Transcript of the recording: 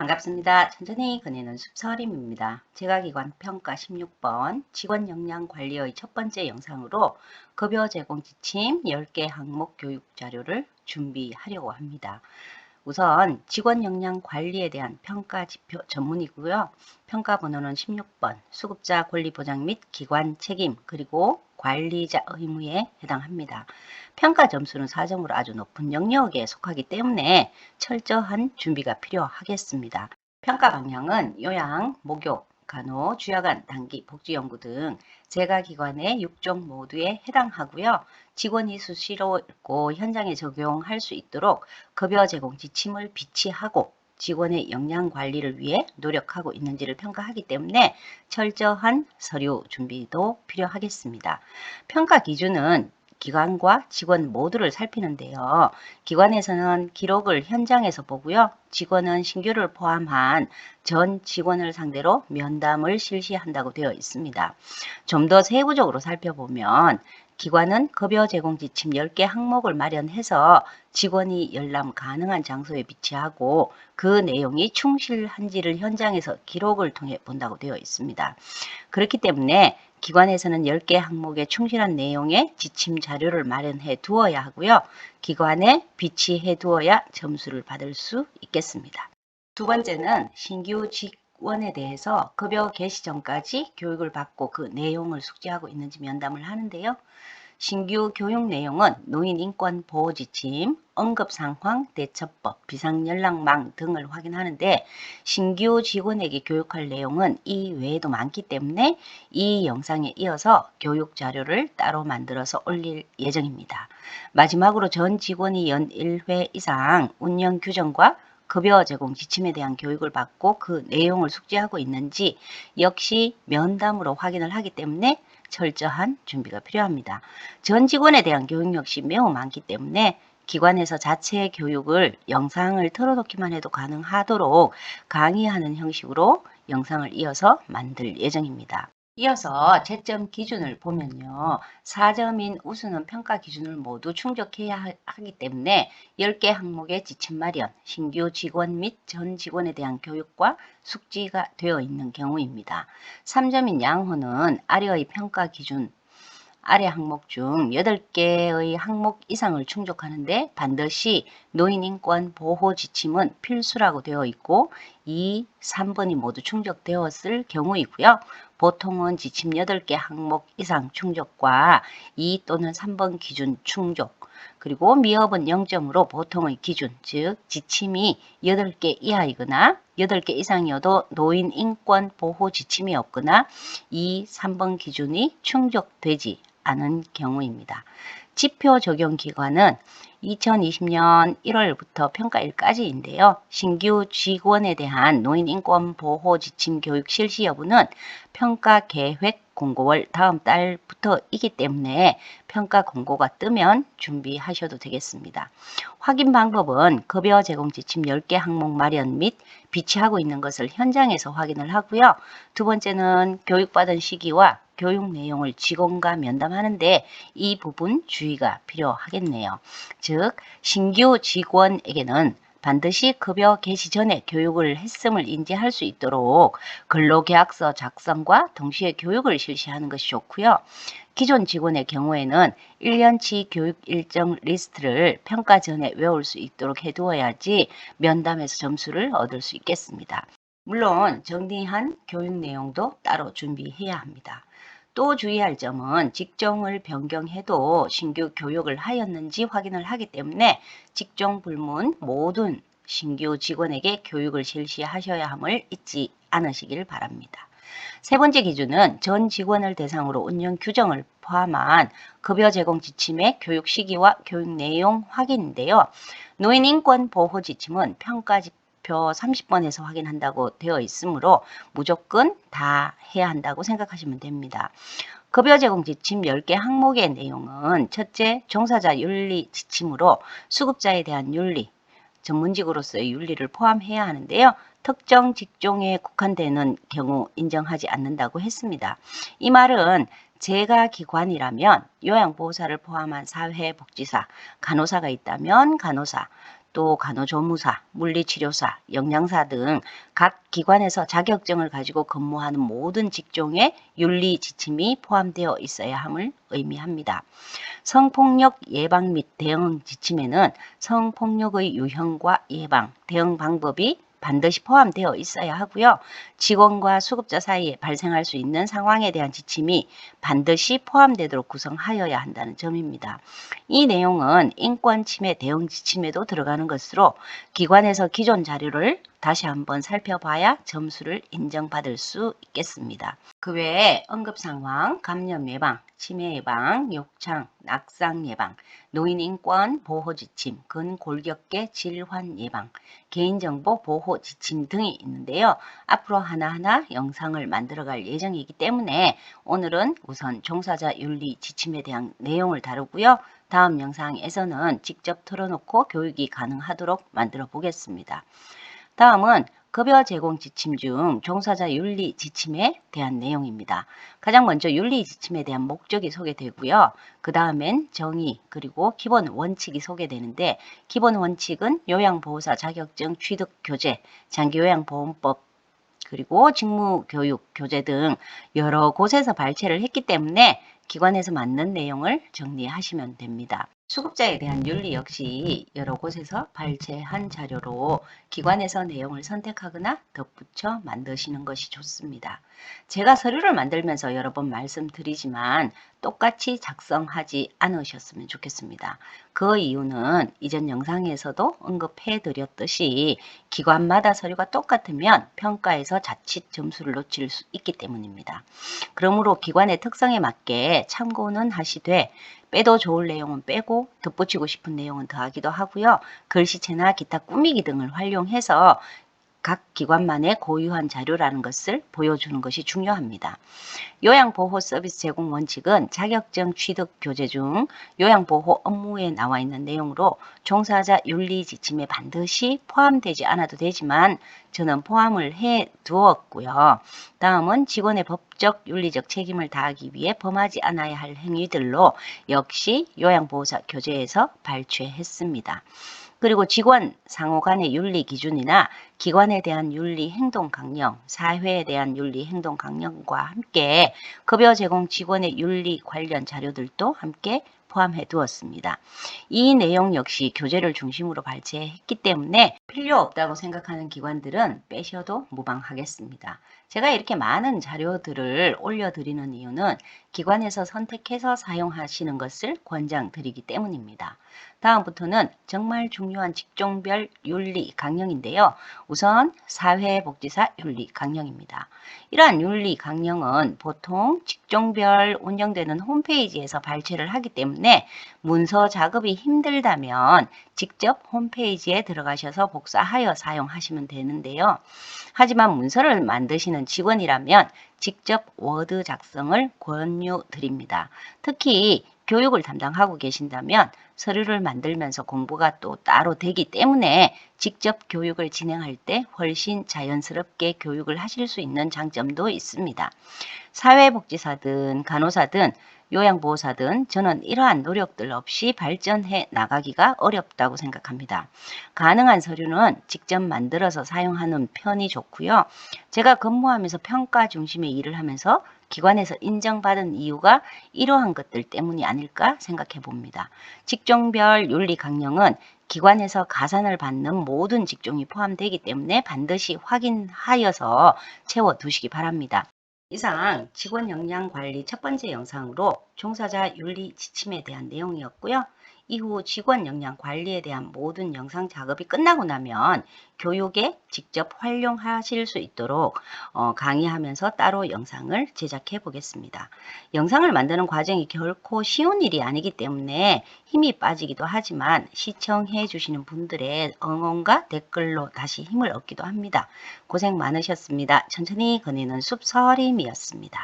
반갑습니다. 천천히 그네는 숲서림입니다. 제가기관 평가 16번 직원 역량 관리의 첫 번째 영상으로 급여 제공 지침 10개 항목 교육 자료를 준비하려고 합니다. 우선 직원 역량 관리에 대한 평가 지표 전문이고요. 평가 번호는 16번 수급자 권리 보장 및 기관 책임 그리고 관리자 의무에 해당합니다. 평가 점수는 4점으로 아주 높은 영역에 속하기 때문에 철저한 준비가 필요하겠습니다. 평가 방향은 요양, 목욕, 간호, 주야간, 단기, 복지연구 등 재가기관의 6종 모두에 해당하고요. 직원이 수시로 읽고 현장에 적용할 수 있도록 급여 제공 지침을 비치하고 직원의 역량 관리를 위해 노력하고 있는지를 평가하기 때문에 철저한 서류 준비도 필요하겠습니다. 평가 기준은 기관과 직원 모두를 살피는데요. 기관에서는 기록을 현장에서 보고요. 직원은 신규를 포함한 전 직원을 상대로 면담을 실시한다고 되어 있습니다. 좀 더 세부적으로 살펴보면 기관은 급여 제공 지침 10개 항목을 마련해서 직원이 열람 가능한 장소에 비치하고 그 내용이 충실한지를 현장에서 기록을 통해 본다고 되어 있습니다. 그렇기 때문에 기관에서는 10개 항목에 충실한 내용의 지침 자료를 마련해 두어야 하고요. 기관에 비치해 두어야 점수를 받을 수 있겠습니다. 두 번째는 신규 직 원에 대해서 급여 개시 전까지 교육을 받고 그 내용을 숙지하고 있는지 면담을 하는데요. 신규 교육 내용은 노인 인권 보호 지침, 응급 상황 대처법, 비상 연락망 등을 확인하는데 신규 직원에게 교육할 내용은 이 외에도 많기 때문에 이 영상에 이어서 교육 자료를 따로 만들어서 올릴 예정입니다. 마지막으로 전 직원이 연 1회 이상 운영 규정과 급여 제공 지침에 대한 교육을 받고 그 내용을 숙지하고 있는지 역시 면담으로 확인을 하기 때문에 철저한 준비가 필요합니다. 전 직원에 대한 교육 역시 매우 많기 때문에 기관에서 자체 교육을 영상을 틀어놓기만 해도 가능하도록 강의하는 형식으로 영상을 이어서 만들 예정입니다. 이어서 채점 기준을 보면요. 4점인 우수는 평가 기준을 모두 충족해야 하기 때문에 10개 항목의 지침 마련, 신규 직원 및 전 직원에 대한 교육과 숙지가 되어 있는 경우입니다. 3점인 양호는 아래의 평가 기준 아래 항목 중 8개의 항목 이상을 충족하는데 반드시 노인인권 보호 지침은 필수라고 되어 있고 2, 3번이 모두 충족되었을 경우이고요. 보통은 지침 8개 항목 이상 충족과 2 또는 3번 기준 충족 그리고 미업은 0점으로 보통의 기준 즉 지침이 8개 이하이거나 8개 이상이어도 노인 인권 보호 지침이 없거나 2, 3번 기준이 충족되지 않은 경우입니다. 지표 적용 기관은 2020년 1월부터 평가일까지인데요. 신규 직원에 대한 노인 인권 보호 지침 교육 실시 여부는 평가 계획 공고월 다음 달부터이기 때문에 평가 공고가 뜨면 준비하셔도 되겠습니다. 확인 방법은 급여 제공 지침 10개 항목 마련 및 비치하고 있는 것을 현장에서 확인을 하고요. 두 번째는 교육받은 시기와 교육 내용을 직원과 면담하는데 이 부분 주의가 필요하겠네요. 즉 신규 직원에게는 반드시 급여 개시 전에 교육을 했음을 인지할 수 있도록 근로계약서 작성과 동시에 교육을 실시하는 것이 좋고요. 기존 직원의 경우에는 1년치 교육 일정 리스트를 평가 전에 외울 수 있도록 해두어야지 면담에서 점수를 얻을 수 있겠습니다. 물론 정리한 교육 내용도 따로 준비해야 합니다. 또 주의할 점은 직종을 변경해도 신규 교육을 하였는지 확인을 하기 때문에 직종 불문 모든 신규 직원에게 교육을 실시하셔야 함을 잊지 않으시길 바랍니다. 세 번째 기준은 전 직원을 대상으로 운영 규정을 포함한 급여 제공 지침의 교육 시기와 교육 내용 확인인데요. 노인 인권 보호 지침은 평가 지표 30번에서 확인한다고 되어 있으므로 무조건 다 해야 한다고 생각하시면 됩니다. 급여 제공 지침 10개 항목의 내용은 첫째, 종사자 윤리 지침으로 수급자에 대한 윤리, 전문직으로서의 윤리를 포함해야 하는데요. 특정 직종에 국한되는 경우 인정하지 않는다고 했습니다. 이 말은 제가 기관이라면 요양보호사를 포함한 사회복지사, 간호사가 있다면 간호사, 또 간호조무사, 물리치료사, 영양사 등 각 기관에서 자격증을 가지고 근무하는 모든 직종에 윤리 지침이 포함되어 있어야 함을 의미합니다. 성폭력 예방 및 대응 지침에는 성폭력의 유형과 예방, 대응 방법이 반드시 포함되어 있어야 하고요. 직원과 수급자 사이에 발생할 수 있는 상황에 대한 지침이 반드시 포함되도록 구성하여야 한다는 점입니다. 이 내용은 인권 침해 대응 지침에도 들어가는 것으로 기관에서 기존 자료를 다시 한번 살펴봐야 점수를 인정받을 수 있겠습니다. 그 외에 응급 상황, 감염 예방, 치매 예방, 욕창, 낙상 예방, 노인 인권 보호 지침, 근골격계 질환 예방, 개인정보 보호 지침 등이 있는데요. 앞으로 하나하나 영상을 만들어갈 예정이기 때문에 오늘은 우선 종사자 윤리 지침에 대한 내용을 다루고요. 다음 영상에서는 직접 틀어놓고 교육이 가능하도록 만들어 보겠습니다. 다음은 급여 제공 지침 중 종사자 윤리 지침에 대한 내용입니다. 가장 먼저 윤리 지침에 대한 목적이 소개되고요. 그 다음엔 정의 그리고 기본 원칙이 소개되는데 기본 원칙은 요양보호사 자격증 취득 교재, 장기요양보험법 그리고 직무교육 교재 등 여러 곳에서 발췌를 했기 때문에 기관에서 맞는 내용을 정리하시면 됩니다. 수급자에 대한 윤리 역시 여러 곳에서 발췌한 자료로 기관에서 내용을 선택하거나 덧붙여 만드시는 것이 좋습니다. 제가 서류를 만들면서 여러 번 말씀드리지만 똑같이 작성하지 않으셨으면 좋겠습니다. 그 이유는 이전 영상에서도 언급해 드렸듯이 기관마다 서류가 똑같으면 평가에서 자칫 점수를 놓칠 수 있기 때문입니다. 그러므로 기관의 특성에 맞게 참고는 하시되 빼도 좋을 내용은 빼고 덧붙이고 싶은 내용은 더하기도 하고요. 글씨체나 기타 꾸미기 등을 활용해서 각 기관만의 고유한 자료라는 것을 보여주는 것이 중요합니다. 요양보호 서비스 제공 원칙은 자격증 취득 교재 중 요양보호 업무에 나와 있는 내용으로 종사자 윤리 지침에 반드시 포함되지 않아도 되지만 저는 포함을 해 두었고요. 다음은 직원의 법적 윤리적 책임을 다하기 위해 범하지 않아야 할 행위들로 역시 요양보호사 교재에서 발췌했습니다. 그리고 직원 상호 간의 윤리 기준이나 기관에 대한 윤리 행동 강령, 사회에 대한 윤리 행동 강령과 함께 급여 제공 직원의 윤리 관련 자료들도 함께 포함해 두었습니다. 이 내용 역시 교재를 중심으로 발췌했기 때문에 필요 없다고 생각하는 기관들은 빼셔도 무방하겠습니다. 제가 이렇게 많은 자료들을 올려드리는 이유는 기관에서 선택해서 사용하시는 것을 권장드리기 때문입니다. 다음부터는 정말 중요한 직종별 윤리 강령인데요. 우선 사회복지사 윤리 강령입니다. 이러한 윤리 강령은 보통 직종별 운영되는 홈페이지에서 발췌를 하기 때문에 문서 작업이 힘들다면 직접 홈페이지에 들어가셔서 복사하여 사용하시면 되는데요. 하지만 문서를 만드시는 직원이라면 직접 워드 작성을 권유드립니다. 특히 교육을 담당하고 계신다면 서류를 만들면서 공부가 또 따로 되기 때문에 직접 교육을 진행할 때 훨씬 자연스럽게 교육을 하실 수 있는 장점도 있습니다. 사회복지사든 간호사든 요양보호사든 저는 이러한 노력들 없이 발전해 나가기가 어렵다고 생각합니다. 가능한 서류는 직접 만들어서 사용하는 편이 좋고요. 제가 근무하면서 평가 중심의 일을 하면서 기관에서 인정받은 이유가 이러한 것들 때문이 아닐까 생각해 봅니다. 직종별 윤리 강령은 기관에서 가산을 받는 모든 직종이 포함되기 때문에 반드시 확인하여서 채워 두시기 바랍니다. 이상 직원 역량 관리 첫 번째 영상으로 종사자 윤리 지침에 대한 내용이었고요. 이후 직원 역량 관리에 대한 모든 영상 작업이 끝나고 나면 교육에 직접 활용하실 수 있도록 어, 강의하면서 따로 영상을 제작해 보겠습니다. 영상을 만드는 과정이 결코 쉬운 일이 아니기 때문에 힘이 빠지기도 하지만 시청해 주시는 분들의 응원과 댓글로 다시 힘을 얻기도 합니다. 고생 많으셨습니다. 천천히 거니는 숲서림이었습니다.